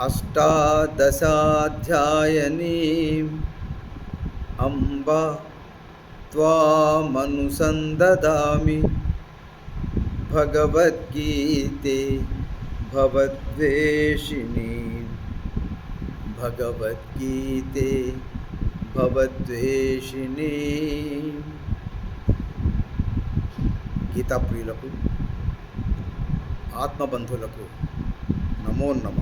अष्टादशाध्यायनीम् अम्ब त्वामनुसन्ददामि भगवद्गीते भवद्वेषिणी भगवद्गीते భగవద్వేషిణి గీతా ప్రియులకు ఆత్మబంధువులకు నమో నమ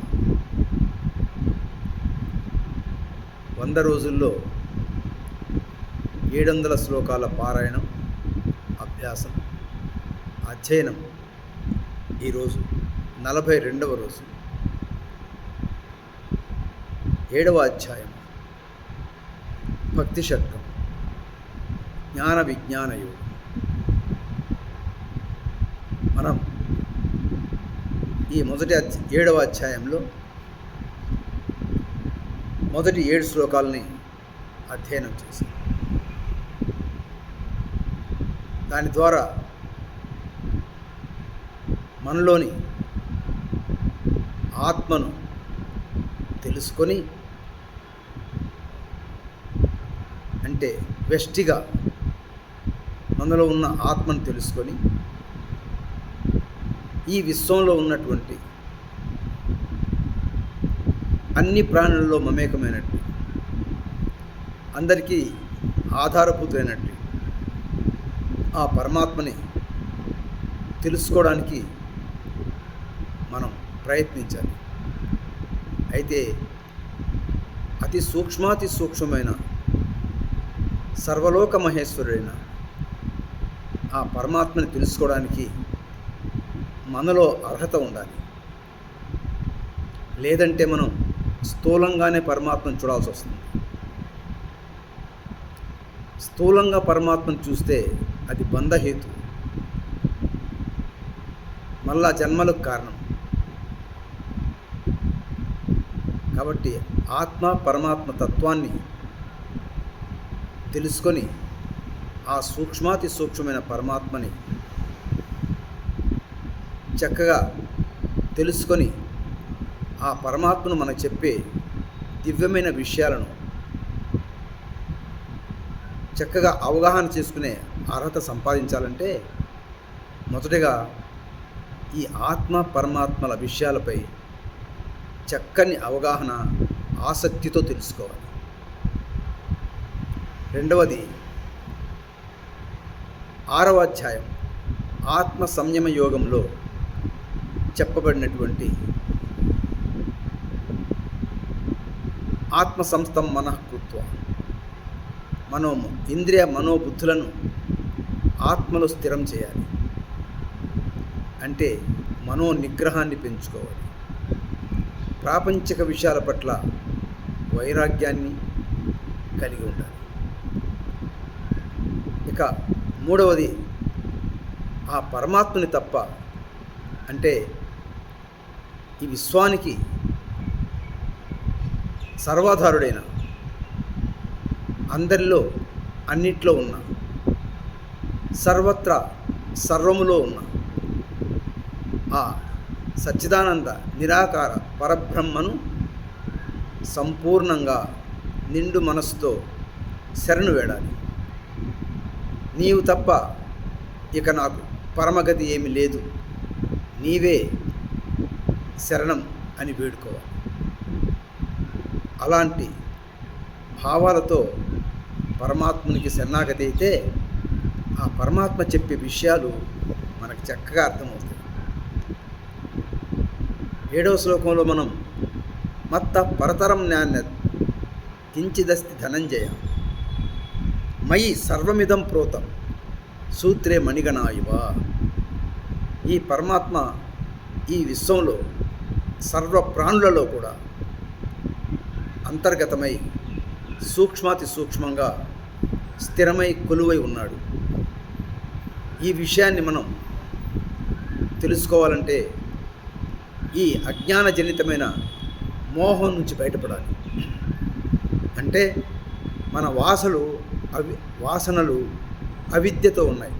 వంద రోజుల్లో ఏడు వందల శ్లోకాల పారాయణం అభ్యాసం అధ్యయనం ఈరోజు నలభై రెండవ రోజు. ఏడవ అధ్యాయం. భక్తి షట్కం జ్ఞాన విజ్ఞాన యోగం. మనం ఈ మొదటి అధ్య ఏడవ అధ్యాయంలో మొదటి ఏడు శ్లోకాలని అధ్యయనం చేశాం దాని ద్వారా మనలోని ఆత్మను తెలుసుకొని అంటే వెష్టిగా మనలో ఉన్న ఆత్మను తెలుసుకొని ఈ విశ్వంలో ఉన్నటువంటి అన్ని ప్రాణులలో మమేకమైనట్టు. అందరికీ ఆధారభూతమైనట్టు ఆ పరమాత్మని తెలుసుకోవడానికి మనం ప్రయత్నించాలి. అయితే అతి సూక్ష్మాతి సూక్ష్మమైన సర్వలోక మహేశ్వరుడైన ఆ పరమాత్మని తెలుసుకోవడానికి మనలో అర్హత ఉండాలి. లేదంటే మనం స్థూలంగానే పరమాత్మను చూడాల్సి వస్తుంది. స్థూలంగా పరమాత్మను చూస్తే అది బంధహేతు. మళ్ళా జన్మలకు కారణం. కాబట్టి ఆత్మ పరమాత్మ తత్వాన్ని తెలుసుకొని ఆ సూక్ష్మాతి సూక్ష్మమైన పరమాత్మని చక్కగా తెలుసుకొని ఆ పరమాత్మను మనకు చెప్పే దివ్యమైన విషయాలను చక్కగా అవగాహన చేసుకునే అర్హత సంపాదించాలంటే మొదటగా ఈ ఆత్మ పరమాత్మల విషయాలపై చక్కని అవగాహన ఆసక్తితో తెలుసుకోవాలి. రెండవది ఆరవ అధ్యాయం ఆత్మ సంయమ యోగంలో చెప్పబడినటువంటి ఆత్మ సంస్థం మనఃకృత్వ. మనోము ఇంద్రియ మనోబుద్ధులను ఆత్మలో స్థిరం చేయాలి. అంటే మనో నిగ్రహాన్ని పెంచుకోవాలి. ప్రాపంచిక విషయాల పట్ల వైరాగ్యాన్ని కలిగి ఉండాలి. ఇక మూడవది ఆ పరమాత్మని తప్ప అంటే ఈ విశ్వానికి సర్వాధారుడైన అందరిలో అన్నిట్లో ఉన్న సర్వత్రా సర్వములో ఉన్న ఆ సచ్చిదానంద నిరాకార పరబ్రహ్మను సంపూర్ణంగా నిండు మనసుతో శరణు వేడాలి. నీవు తప్ప ఇక నాకు పరమగతి ఏమి లేదు. నీవే శరణం అని వేడుకోవాలి. అలాంటి భావాలతో పరమాత్మునికి శరణాగతి అయితే ఆ పరమాత్మ చెప్పే విషయాలు మనకు చక్కగా అర్థమవుతాయి. ఏడవ శ్లోకంలో మనం మత్త పరతరం జ్ఞాన కించిదస్తి ధనంజయ మయి సర్వమిదం ప్రోతం సూత్రే మణిగణాయువ. ఈ పరమాత్మ ఈ విశ్వంలో సర్వ ప్రాణులలో కూడా అంతర్గతమై సూక్ష్మాతి సూక్ష్మంగా స్థిరమై కొలువై ఉన్నాడు. ఈ విషయాన్ని మనం తెలుసుకోవాలంటే ఈ అజ్ఞానజనితమైన మోహం నుంచి బయటపడాలి. అంటే మన వాసలు అవి వాసనలు అవిద్యతో ఉన్నాయి.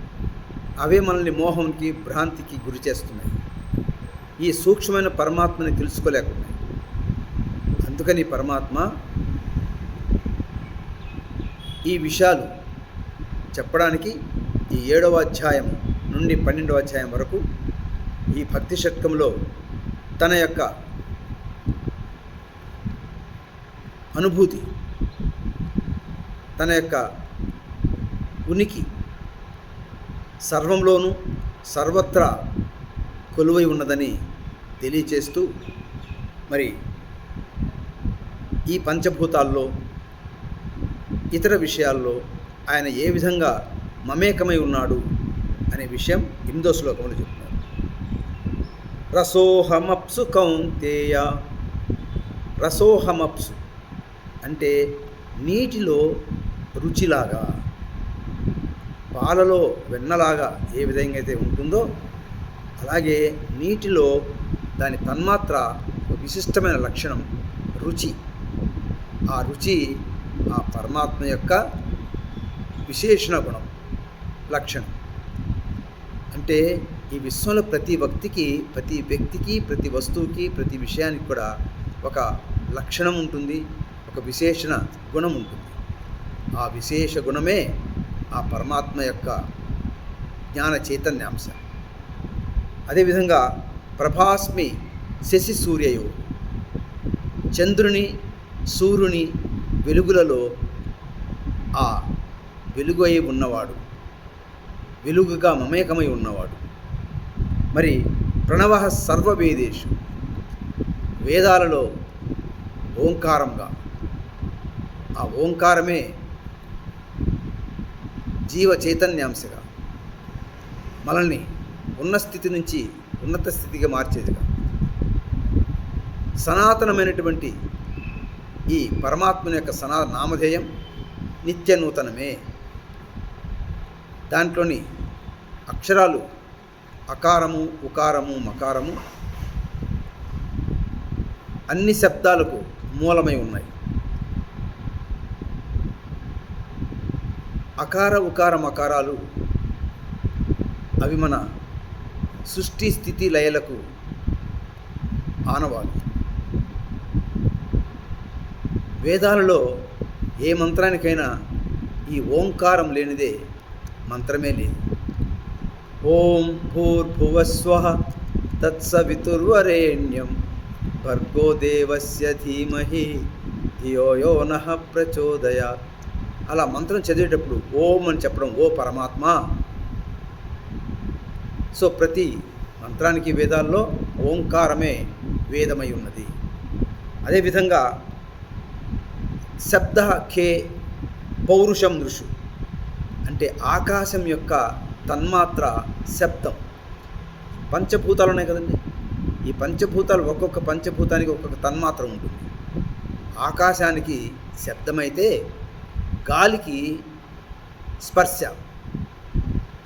అవే మనల్ని మోహంకి భ్రాంతికి గురి చేస్తున్నాయి ఈ సూక్ష్మమైన పరమాత్మని తెలుసుకోలేక అందుకని పరమాత్మ ఈ విషయాలు చెప్పడానికి ఈ ఏడవ అధ్యాయం నుండి పన్నెండవ అధ్యాయం వరకు ఈ భక్తి షట్కంలో తన యొక్క అనుభూతి తన యొక్క ఉనికి సర్వంలోనూ సర్వత్రా కొలువై ఉన్నదని తెలియచేస్తూ మరి ఈ పంచభూతాల్లో ఇతర విషయాల్లో ఆయన ఏ విధంగా మమేకమై ఉన్నాడు అనే విషయం ఎనిమిదో శ్లోకంలో చెప్తున్నారు. రసోహమప్సు కౌంతేయ రసోహమప్సు అంటే నీటిలో రుచిలాగా పాలలో వెన్నలాగా ఏ విధంగా అయితే ఉంటుందో అలాగే నీటిలో దాని తన్మాత్ర ఒక విశిష్టమైన లక్షణం రుచి. ఆ రుచి ఆ పరమాత్మ యొక్క విశేషణ గుణం లక్షణం. అంటే ఈ విశ్వంలో ప్రతి వ్యక్తికి ప్రతి వ్యక్తికి ప్రతి వస్తువుకి ప్రతి విషయానికి కూడా ఒక లక్షణం ఉంటుంది ఒక విశేషణ గుణం ఉంటుంది. ఆ విశేష గుణమే ఆ పరమాత్మ యొక్క జ్ఞాన చైతన్యాంశ. అదేవిధంగా ప్రభాస్మి శశి సూర్యయో చంద్రుని సూర్యుని వెలుగులలో ఆ వెలుగు అయి ఉన్నవాడు వెలుగుగా మమేకమై ఉన్నవాడు. మరి ప్రణవ సర్వవేదేషు వేదాలలో ఓంకారంగా. ఆ ఓంకారమే జీవ చైతన్యాంశగా మనల్ని ఉన్న స్థితి నుంచి ఉన్నత స్థితిగా మార్చేదిగా. సనాతనమైనటువంటి ఈ పరమాత్మని యొక్క సనా నామధేయం నిత్య నూతనమే దాంట్లోని అక్షరాలు అకారము ఉకారము మకారము అన్ని శబ్దాలకు మూలమై ఉన్నాయి. అకార ఉకార మకారాలు అవి మన సృష్టి స్థితి లయలకు ఆనవాలు. వేదాలలో ఏ మంత్రానికైనా ఈ ఓంకారం లేనిదే మంత్రమే లేదు. ఓం భూర్భువస్వ తత్సవితుర్వరేణ్యం భర్గో దేవస్య ధీమహి ధియో యో ప్రచోదయ. అలా మంత్రం చదివేటప్పుడు ఓం అని చెప్పడం ఓ పరమాత్మ. సో ప్రతి మంత్రానికి వేదాల్లో ఓంకారమే వేదమై ఉన్నది. అదేవిధంగా శబ్ద ఖే పౌరుషం నృషు. అంటే ఆకాశం యొక్క తన్మాత్ర శబ్దం. పంచభూతాలు ఉన్నాయి కదండి. ఈ పంచభూతాలు ఒక్కొక్క పంచభూతానికి ఒక్కొక్క తన్మాత్ర ఉంటుంది. ఆకాశానికి శబ్దమైతే గాలికి స్పర్శ.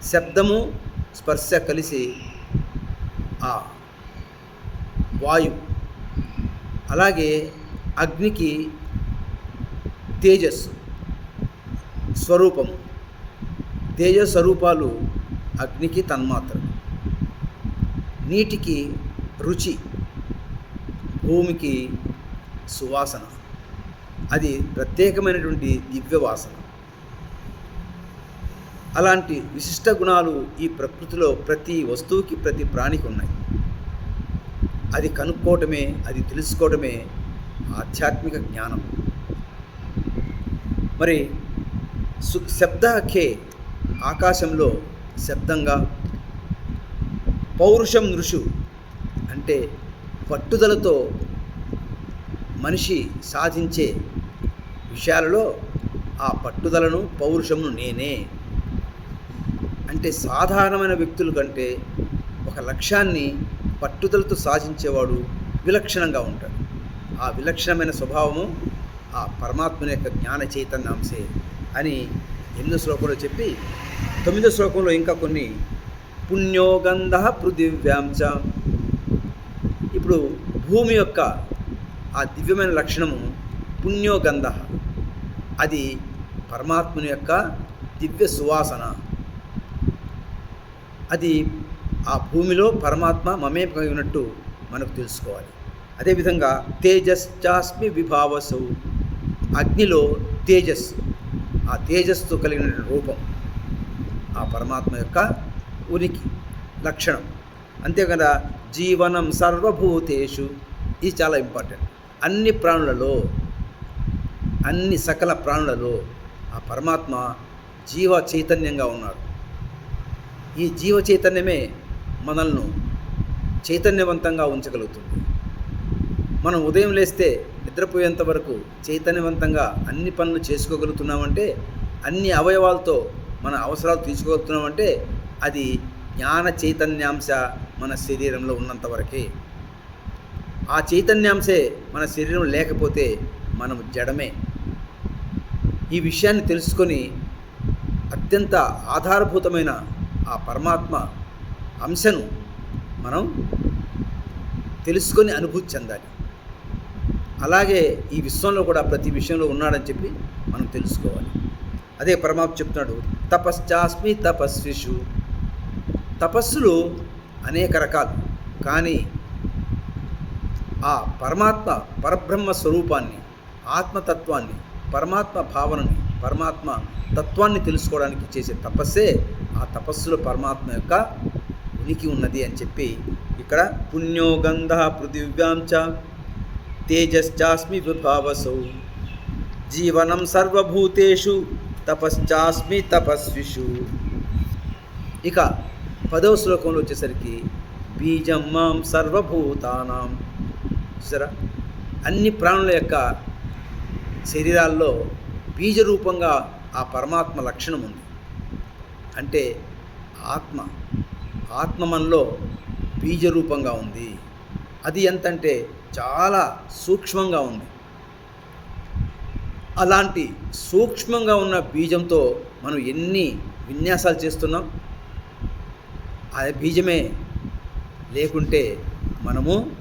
శబ్దము స్పర్శ కలిసి ఆ వాయు అలాగే అగ్నికి తేజస్సు స్వరూపము తేజ స్వరూపాలు అగ్నికి తన్మాత్ర నీటికి రుచి భూమికి సువాసన. అది ప్రత్యేకమైనటువంటి దివ్య వాసన అలాంటి విశిష్ట గుణాలు ఈ ప్రకృతిలో ప్రతి వస్తువుకి ప్రతి ప్రాణికి ఉన్నాయి. అది కనుక్కోవటమే అది తెలుసుకోవటమే ఆధ్యాత్మిక జ్ఞానం. మరి శబ్దకే ఆకాశంలో శబ్దంగా పౌరుషం నృషు అంటే పట్టుదలతో మనిషి సాధించే విషయాలలో ఆ పట్టుదలను పౌరుషమును నేనే. అంటే సాధారణమైన వ్యక్తుల కంటే ఒక లక్ష్యాన్ని పట్టుదలతో సాధించేవాడు విలక్షణంగా ఉంటాడు. ఆ విలక్షణమైన స్వభావము ఆ పరమాత్మని యొక్క జ్ఞాన చైతన్యాంశే అని ఎనిమిదో శ్లోకంలో చెప్పి తొమ్మిదో శ్లోకంలో ఇంకా కొన్ని పుణ్యోగంధ పృథివ్యాంశ ఇప్పుడు భూమి యొక్క ఆ దివ్యమైన లక్షణము పుణ్యోగంధ అది పరమాత్మని యొక్క దివ్య సువాసన. అది ఆ భూమిలో పరమాత్మ మమేకమై ఉన్నట్టు మనకు తెలుసుకోవాలి. అదేవిధంగా తేజశ్చాస్మి విభావసు. అగ్నిలో తేజస్సు. ఆ తేజస్సు కలిగిన రూపం. ఆ పరమాత్మ యొక్క ఉనికి లక్షణం. అంతేకాదా జీవనం సర్వభూతేషు. ఇది చాలా ఇంపార్టెంట్. అన్ని ప్రాణులలో అన్ని సకల ప్రాణులలో ఆ పరమాత్మ జీవ చైతన్యంగా ఉన్నాడు ఈ జీవ చైతన్యమే మనల్ని చైతన్యవంతంగా ఉంచగలుగుతుంది. మనం ఉదయం లేస్తే నిద్రపోయేంత వరకు చైతన్యవంతంగా అన్ని పనులు చేసుకోగలుగుతున్నామంటే అన్ని అవయవాలతో మన అవసరాలు తీసుకోగలుగుతున్నామంటే అది జ్ఞాన చైతన్యాంశ మన శరీరంలో ఉన్నంత వరకే. ఆ చైతన్యాంశే మన శరీరం లేకపోతే మనం జడమే. ఈ విషయాన్ని తెలుసుకొని అత్యంత ఆధారభూతమైన ఆ పరమాత్మ అంశను మనం తెలుసుకొని అనుభూతి చెందాలి. అలాగే ఈ విశ్వంలో కూడా ప్రతి విషయంలో ఉన్నాడని చెప్పి మనం తెలుసుకోవాలి. అదే పరమాత్మ చెప్తున్నాడు తపశ్చాస్మి తపస్విషు. తపస్సులు అనేక రకాలు కానీ ఆ పరమాత్మ పరబ్రహ్మ స్వరూపాన్ని ఆత్మతత్వాన్ని పరమాత్మ భావనని పరమాత్మ తత్వాన్ని తెలుసుకోవడానికి చేసే తపస్సే ఆ తపస్సులో పరమాత్మ యొక్క ఉనికి ఉన్నది అని చెప్పి ఇక్కడ పుణ్యోగంధ పృథివ్యాంచ తేజశ్చాస్మి విభావసౌ. జీవనం సర్వభూతేషు తపశ్చాస్మి తపస్విషు. ఇక పదవ శ్లోకంలో వచ్చేసరికి బీజం మాం సర్వభూతానాం. చూసారా? అన్ని ప్రాణుల యొక్క శరీరాల్లో బీజరూపంగా ఆ పరమాత్మ లక్షణం ఉంది. అంటే ఆత్మ. ఆత్మ మనలో బీజరూపంగా ఉంది. అది ఎంతంటే చాలా సూక్ష్మంగా ఉంది. అలాంటి సూక్ష్మంగా ఉన్న బీజంతో మనం ఎన్ని విన్యాసాలు చేస్తున్నాం? ఆ బీజమే లేకుంటే మనము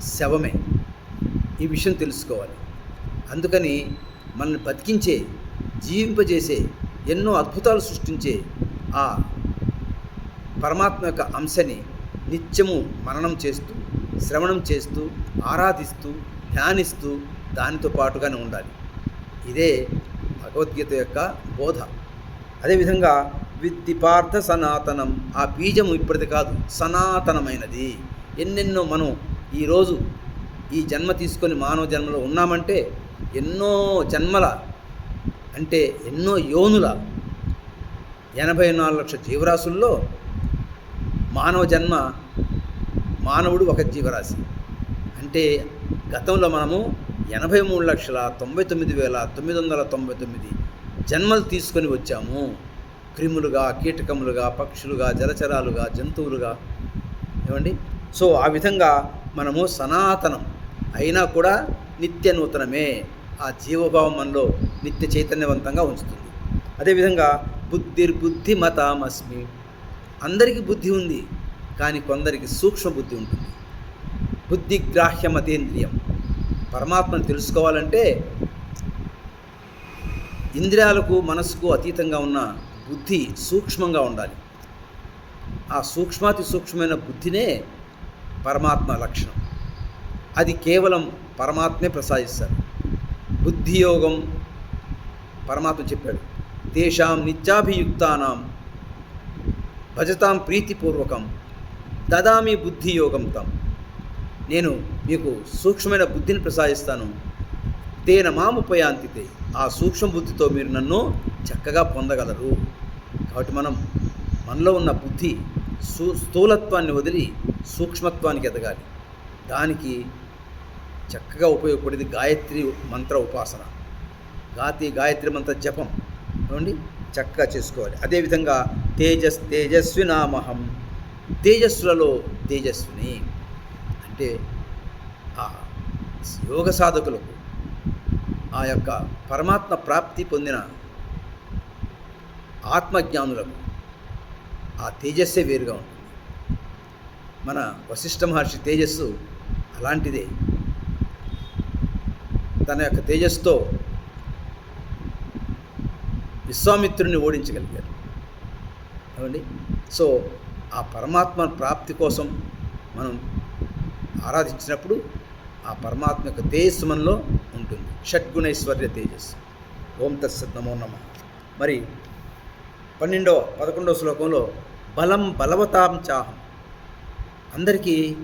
శవమే. ఈ విషయం తెలుసుకోవాలి. అందుకని మనల్ని బతికించే జీవింపజేసే ఎన్నో అద్భుతాలు సృష్టించే ఆ పరమాత్మ యొక్క అంశని నిత్యము మననం చేస్తూ శ్రవణం చేస్తూ ఆరాధిస్తూ ధ్యానిస్తూ దానితో పాటుగానే ఉండాలి. ఇదే భగవద్గీత యొక్క బోధ. అదేవిధంగా విద్ది పార్థ సనాతనం ఆ బీజము ఇప్పటిది కాదు సనాతనమైనది. ఎన్నెన్నో మనం ఈరోజు ఈ జన్మ తీసుకొని మానవ జన్మలో ఉన్నామంటే ఎన్నో జన్మల అంటే ఎన్నో యోనుల ఎనభై నాలుగు లక్షల జీవరాశుల్లో మానవ జన్మ మానవుడు ఒక జీవరాశి. అంటే గతంలో మనము ఎనభై మూడు లక్షల తొంభై తొమ్మిది వేల తొమ్మిది వందల తొంభై తొమ్మిది జన్మలు తీసుకొని వచ్చాము. క్రిములుగా కీటకములుగా పక్షులుగా జలచరాలుగా జంతువులుగా. ఏమండి? సో ఆ విధంగా మనము సనాతనం అయినా కూడా నిత్య నూతనమే. ఆ జీవభావం మనలో నిత్య చైతన్యవంతంగా ఉంచుతుంది. అదేవిధంగా బుద్ధిర్బుద్ధిమతామస్మి అందరికీ బుద్ధి ఉంది. కానీ కొందరికి సూక్ష్మ బుద్ధి ఉంటుంది. బుద్ధి గ్రాహ్య మతేంద్రియం పరమాత్మను తెలుసుకోవాలంటే ఇంద్రియాలకు మనసుకు అతీతంగా ఉన్న బుద్ధి సూక్ష్మంగా ఉండాలి. ఆ సూక్ష్మాతి సూక్ష్మమైన బుద్ధినే పరమాత్మ లక్షణం. అది కేవలం పరమాత్మే ప్రసాదిస్తారు. బుద్ధియోగం పరమాత్మ చెప్పాడు. తేషాం నిత్యాభియుక్తానాం భజతాం ప్రీతిపూర్వకం దదామి బుద్ధియోగం తం. నేను మీకు సూక్ష్మమైన బుద్ధిని ప్రసాదిస్తాను. తేన మాముపయాంతితే ఆ సూక్ష్మ బుద్ధితో మీరు నన్ను చక్కగా పొందగలరు. కాబట్టి మనం మనలో ఉన్న బుద్ధి సూ స్థూలత్వాన్ని వదిలి సూక్ష్మత్వానికి ఎదగాలి. దానికి చక్కగా ఉపయోగపడేది గాయత్రి మంత్ర ఉపాసన. గాతి గాయత్రి మంత్ర జపం. ఏమండి? చక్కగా చేసుకోవాలి. అదేవిధంగా తేజస్ తేజస్వి నామహం. తేజస్సులలో తేజస్విని అంటే ఆ యోగ సాధకులకు ఆ యొక్క పరమాత్మ ప్రాప్తి పొందిన ఆత్మజ్ఞానులకు ఆ తేజస్సే వేరుగా ఉంటుంది. మన వశిష్ఠ మహర్షి తేజస్సు అలాంటిదే. తన యొక్క తేజస్సుతో విశ్వామిత్రుని ఓడించగలిగారు ఏమండి? సో ఆ పరమాత్మ ప్రాప్తి కోసం మనం ఆరాధించినప్పుడు ఆ పరమాత్మ యొక్క తేజస్సు మనలో ఉంటుంది. షడ్గుణైశ్వర్య తేజస్సు. ఓం తత్సత్ నమో నమ. మరి పన్నెండవ పదకొండవ శ్లోకంలో బలం బలవతాం చాహం. అందరికీ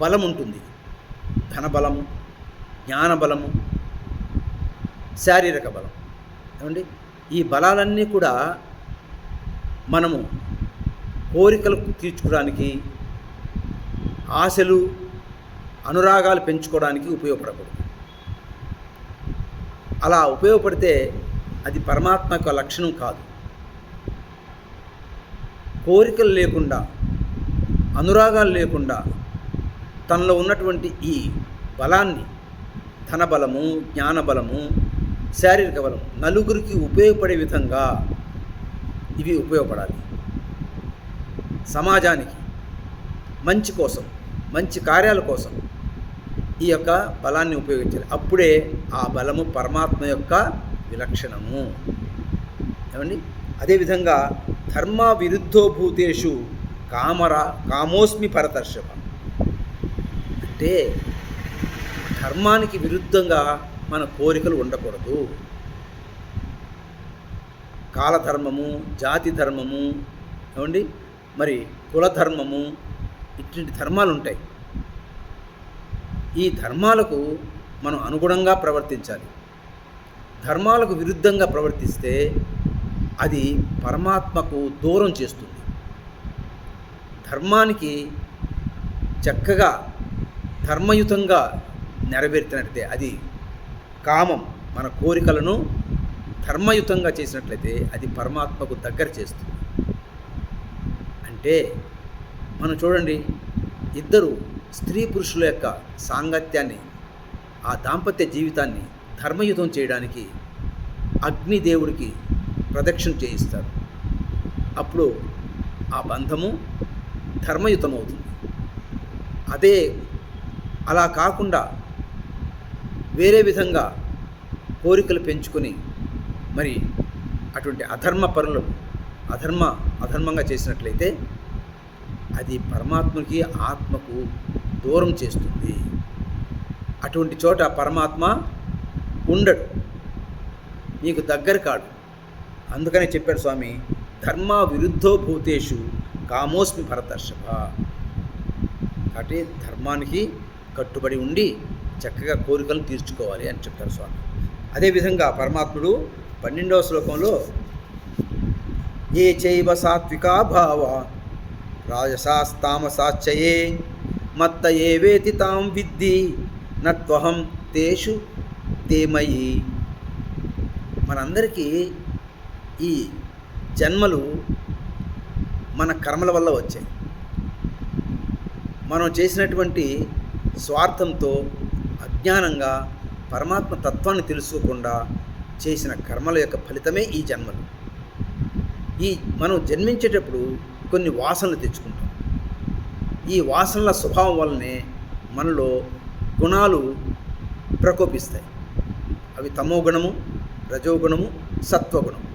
బలం ఉంటుంది. ధనబలము జ్ఞానబలము శారీరక బలం. ఏమండి? ఈ బలాలన్నీ కూడా మనము కోరికలు తీర్చుకోవడానికి ఆశలు అనురాగాలు పెంచుకోవడానికి ఉపయోగపడకూడదు. అలా ఉపయోగపడితే అది పరమాత్మ యొక్క లక్షణం కాదు. కోరికలు లేకుండా అనురాగాలు లేకుండా తనలో ఉన్నటువంటి ఈ బలాన్ని ధనబలము జ్ఞానబలము శారీరక బలం నలుగురికి ఉపయోగపడే విధంగా ఇవి ఉపయోగపడాలి. సమాజానికి మంచి కోసం మంచి కార్యాల కోసం ఈ యొక్క బలాన్ని ఉపయోగించాలి. అప్పుడే ఆ బలము పరమాత్మ యొక్క విలక్షణము. ఏమండి? అదేవిధంగా ధర్మ విరుద్ధోభూతేషు కామర కామోస్మి పరదర్శక. అంటే ధర్మానికి విరుద్ధంగా మన కోరికలు ఉండకూడదు. కాలధర్మము జాతి ధర్మము ఏమండి? మరి కులధర్మము ఇటువంటి ధర్మాలు ఉంటాయి. ఈ ధర్మాలకు మనం అనుగుణంగా ప్రవర్తించాలి. ధర్మాలకు విరుద్ధంగా ప్రవర్తిస్తే అది పరమాత్మకు దూరం చేస్తుంది. ధర్మానికి చక్కగా ధర్మయుతంగా నెరవేర్చినట్లయితే అది కామం మన కోరికలను ధర్మయుతంగా చేసినట్లయితే అది పరమాత్మకు దగ్గర చేస్తుంది. అంటే మనం చూడండి ఇద్దరు స్త్రీ పురుషుల యొక్క సాంగత్యాన్ని ఆ దాంపత్య జీవితాన్ని ధర్మయుతం చేయడానికి అగ్నిదేవుడికి ప్రదక్షిణ చేయిస్తారు. అప్పుడు ఆ బంధము ధర్మయుతం అవుతుంది అదే అలా కాకుండా వేరే విధంగా కోరికలు పెంచుకొని మరి అటువంటి అధర్మ పనులు అధర్మ అధర్మంగా చేసినట్లయితే అది పరమాత్మకి ఆత్మకు దూరం చేస్తుంది. అటువంటి చోట పరమాత్మ ఉండడు. నీకు దగ్గర కాడు. అందుకనే చెప్పాడు స్వామి ధర్మ విరుద్ధో భూతేషు కామోస్మి భరతర్షభ. కాబట్టి ధర్మానికి కట్టుబడి ఉండి చక్కగా కోరికలు తీర్చుకోవాలి అని చెప్తారు స్వామి. అదేవిధంగా పరమాత్ముడు పన్నెండవ శ్లోకంలో ఏ చైవ సాత్వికా భావ రాజసాస్తామసాచయే మత్త ఏవేతి తాం విద్ది నత్వహం తేషు తేమయి మనందరికీ ఈ జన్మలు మన కర్మల వల్ల వచ్చాయి. మనం చేసినటువంటి స్వార్థంతో అజ్ఞానంగా పరమాత్మ తత్వాన్ని తెలుసుకోకుండా చేసిన కర్మల యొక్క ఫలితమే ఈ జన్మలు. ఈ మనం జన్మించేటప్పుడు కొన్ని వాసనలు తెచ్చుకుంటాం. ఈ వాసనల స్వభావం వల్లనే మనలో గుణాలు ప్రకోపిస్తాయి. అవి తమో గుణము రజోగుణము సత్వగుణము.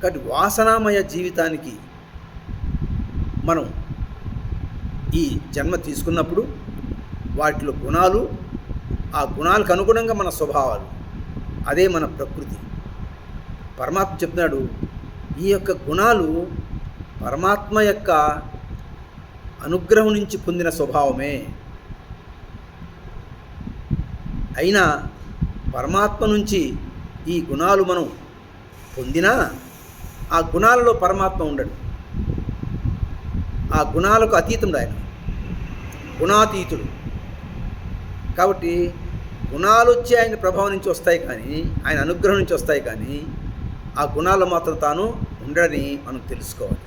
కాబట్టి వాసనామయ జీవితానికి మనం ఈ జన్మ తీసుకున్నప్పుడు వాటిలో గుణాలు ఆ గుణాలకు అనుగుణంగా మన స్వభావాలు అదే మన ప్రకృతి. పరమాత్మ చెప్తున్నాడు ఈ యొక్క గుణాలు పరమాత్మ యొక్క అనుగ్రహం నుంచి పొందిన స్వభావమే. అయినా పరమాత్మ నుంచి ఈ గుణాలు మనం పొందినా ఆ గుణాలలో పరమాత్మ ఉండడు. ఆ గుణాలకు అతీతుడు ఆయన. గుణాతీతుడు. కాబట్టి గుణాలు వచ్చి ఆయన ప్రభావం నుంచి వస్తాయి కానీ ఆయన అనుగ్రహం నుంచి వస్తాయి కానీ ఆ గుణాలు మాత్రం తాను ఉండడని మనం తెలుసుకోవాలి.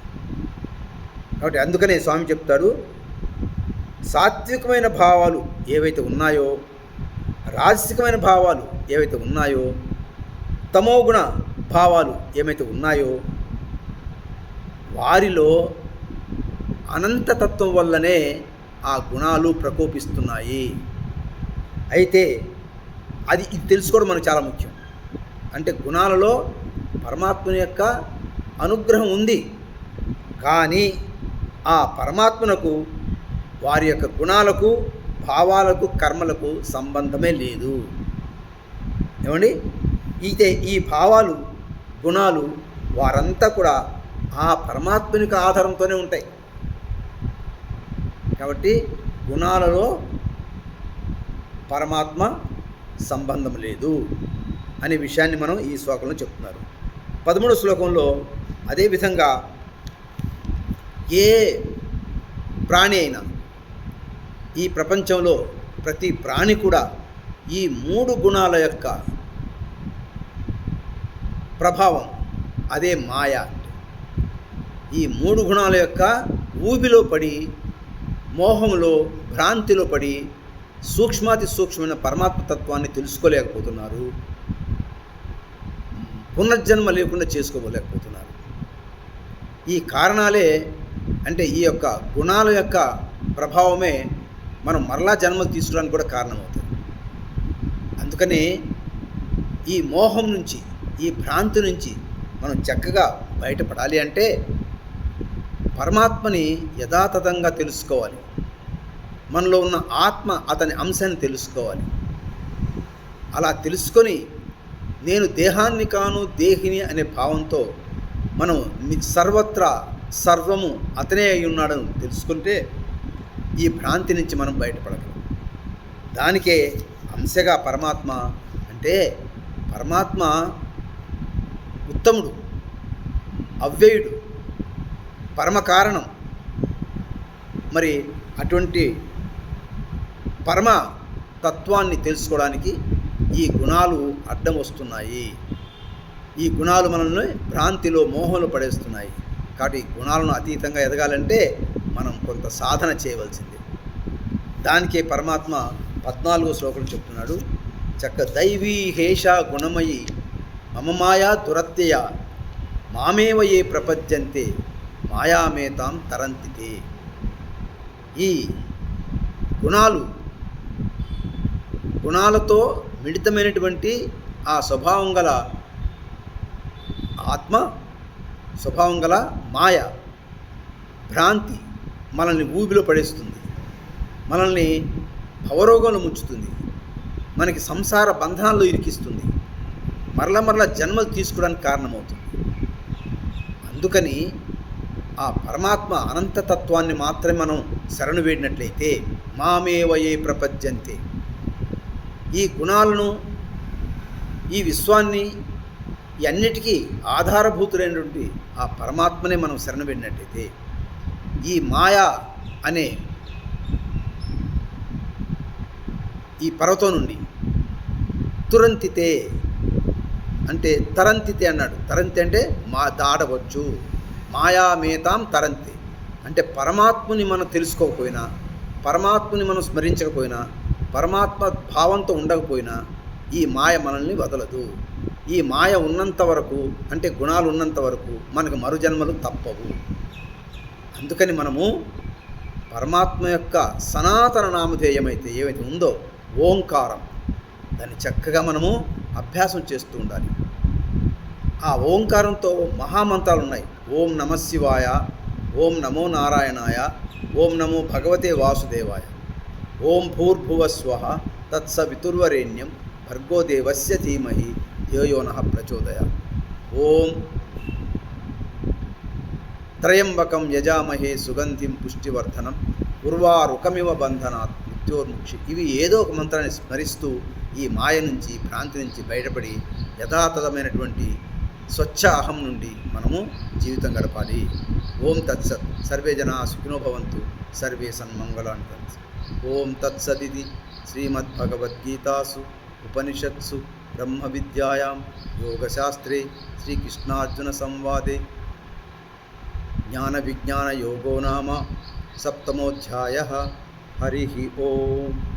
కాబట్టి అందుకనే స్వామి చెప్తాడు సాత్వికమైన భావాలు ఏవైతే ఉన్నాయో రాజసికమైన భావాలు ఏవైతే ఉన్నాయో తమోగుణ భావాలు ఏమైతే ఉన్నాయో వారిలో అనంతతత్వం వల్లనే ఆ గుణాలు ప్రకోపిస్తున్నాయి. అయితే అది ఇది తెలుసుకోవడం మనకు చాలా ముఖ్యం. అంటే గుణాలలో పరమాత్మని యొక్క అనుగ్రహం ఉంది. కానీ ఆ పరమాత్మనకు వారి యొక్క గుణాలకు భావాలకు కర్మలకు సంబంధమే లేదు. ఏమండి? అయితే ఈ భావాలు గుణాలు వారంతా కూడా ఆ పరమాత్మనికి ఆధారంతోనే ఉంటాయి. కాబట్టి గుణాలలో పరమాత్మ సంబంధం లేదు అనే విషయాన్ని మనం ఈ శ్లోకంలో చెప్తున్నారు. పదమూడు శ్లోకంలో అదేవిధంగా ఏ ప్రాణి అయినా ఈ ప్రపంచంలో ప్రతి ప్రాణి కూడా ఈ మూడు గుణాల యొక్క ప్రభావం అదే మాయ ఈ మూడు గుణాల యొక్క ఊబిలో పడి మోహంలో భ్రాంతిలో పడి సూక్ష్మాతి సూక్ష్మమైన పరమాత్మ తత్వాన్ని తెలుసుకోలేకపోతున్నారు. పునర్జన్మ లేకుండా చేసుకోలేకపోతున్నారు. ఈ కారణాలే అంటే ఈ యొక్క గుణాల యొక్క ప్రభావమే మనం మరలా జన్మలు తీసుకోవడానికి కూడా కారణమవుతుంది. అందుకని ఈ మోహం నుంచి ఈ భ్రాంతి నుంచి మనం చక్కగా బయటపడాలి అంటే పరమాత్మని యథాతథంగా తెలుసుకోవాలి. మనలో ఉన్న ఆత్మ అతని అంశాన్ని తెలుసుకోవాలి. అలా తెలుసుకొని నేను దేహాన్ని కాను దేహిని అనే భావంతో మనం ని- సర్వత్రా సర్వము అతనే అయి ఉన్నాడని తెలుసుకుంటే ఈ భ్రాంతి నుంచి మనం బయటపడగలం. దానికే అంశగా పరమాత్మ అంటే పరమాత్మ ఉత్తముడు అవ్యయుడు పరమ కారణం. మరి అటువంటి పరమ తత్వాన్ని తెలుసుకోవడానికి ఈ గుణాలు అడ్డం వస్తున్నాయి ఈ గుణాలు మనల్ని భ్రాంతిలో మోహంలో పడేస్తున్నాయి. కాబట్టి ఈ గుణాలను అతీతంగా ఎదగాలంటే మనం కొంత సాధన చేయవలసింది. దానికే పరమాత్మ పద్నాలుగో శ్లోకం చెప్తున్నాడు. చక్క దైవీ హేష గుణమయి మమమాయా దురత్యయ మామేవ ఏ ప్రపద్యంతే మాయామేతాం తరంతితే. ఈ గుణాలు గుణాలతో మిళితమైనటువంటి ఆ స్వభావం గల ఆత్మ స్వభావం గల మాయ భ్రాంతి మనల్ని ఊబిలో పడేస్తుంది. మనల్ని భవరోగంలో ముంచుతుంది. మనకి సంసార బంధనాల్లో ఇరికిస్తుంది. మరల మరల జన్మలు తీసుకోవడానికి కారణమవుతుంది. అందుకని ఆ పరమాత్మ అనంతతత్వాన్ని మాత్రమే మనం శరణు వేడినట్లయితే మామేవయే ప్రపంచంతే ఈ గుణాలను ఈ విశ్వాన్ని ఈ అన్నిటికీ ఆధారభూతులైనటువంటి ఆ పరమాత్మనే మనం శరణ పెట్టినట్టయితే ఈ మాయా అనే ఈ పర్వతం నుండి తురంతితే అంటే తరంతితే అన్నాడు. తరంతి అంటే మా దాడవచ్చు మాయామేతాం తరంతి. అంటే పరమాత్ముని మనం తెలుసుకోకపోయినా పరమాత్ముని మనం స్మరించకపోయినా పరమాత్మ భావంతో ఉండకపోయినా ఈ మాయ మనల్ని వదలదు. ఈ మాయ ఉన్నంత వరకు అంటే గుణాలు ఉన్నంత వరకు మనకు మరుజన్మలు తప్పవు. అందుకని మనము పరమాత్మ యొక్క సనాతన నామధేయమైతే ఏవైతే ఉందో ఓంకారం దాన్ని చక్కగా మనము అభ్యాసం చేస్తూ ఉండాలి. ఆ ఓంకారంతో మహామంత్రాలు ఉన్నాయి. ఓం నమ శివాయ ఓం నమో నారాయణాయ ఓం నమో భగవతే వాసుదేవాయ. భూర్భువస్వ తత్సవితుర్వరేణ్యం భర్గోదేవస్య ధీమహి ధియోయోన ప్రచోదయ. ఓం త్రయంబకం యజామహే సుగంధిం పుష్టివర్ధనం ఉర్వారుకమివ బంధనాత్ మృత్యోర్ముక్షి ఇవి ఏదో ఒక మంత్రాన్ని స్మరిస్తూ ఈ మాయ నుంచి భ్రాంతి నుంచి బయటపడి యథాతథమైనటువంటి స్వచ్ఛ అహం నుండి మనము జీవితం గడపాలి. ఓం తత్సత్. సర్వే జనా సుఖినో భవంతు. సర్వే సన్మంగళాన్ని ओम तत्सदिति श्रीमद्भगवद्गीतासु उपनिषत्सु ब्रह्मविद्यायां योगशास्त्रे श्रीकृष्णार्जुनसंवादे ज्ञानविज्ञानयोगो नाम सप्तमोऽध्यायः। हरिः ओम्।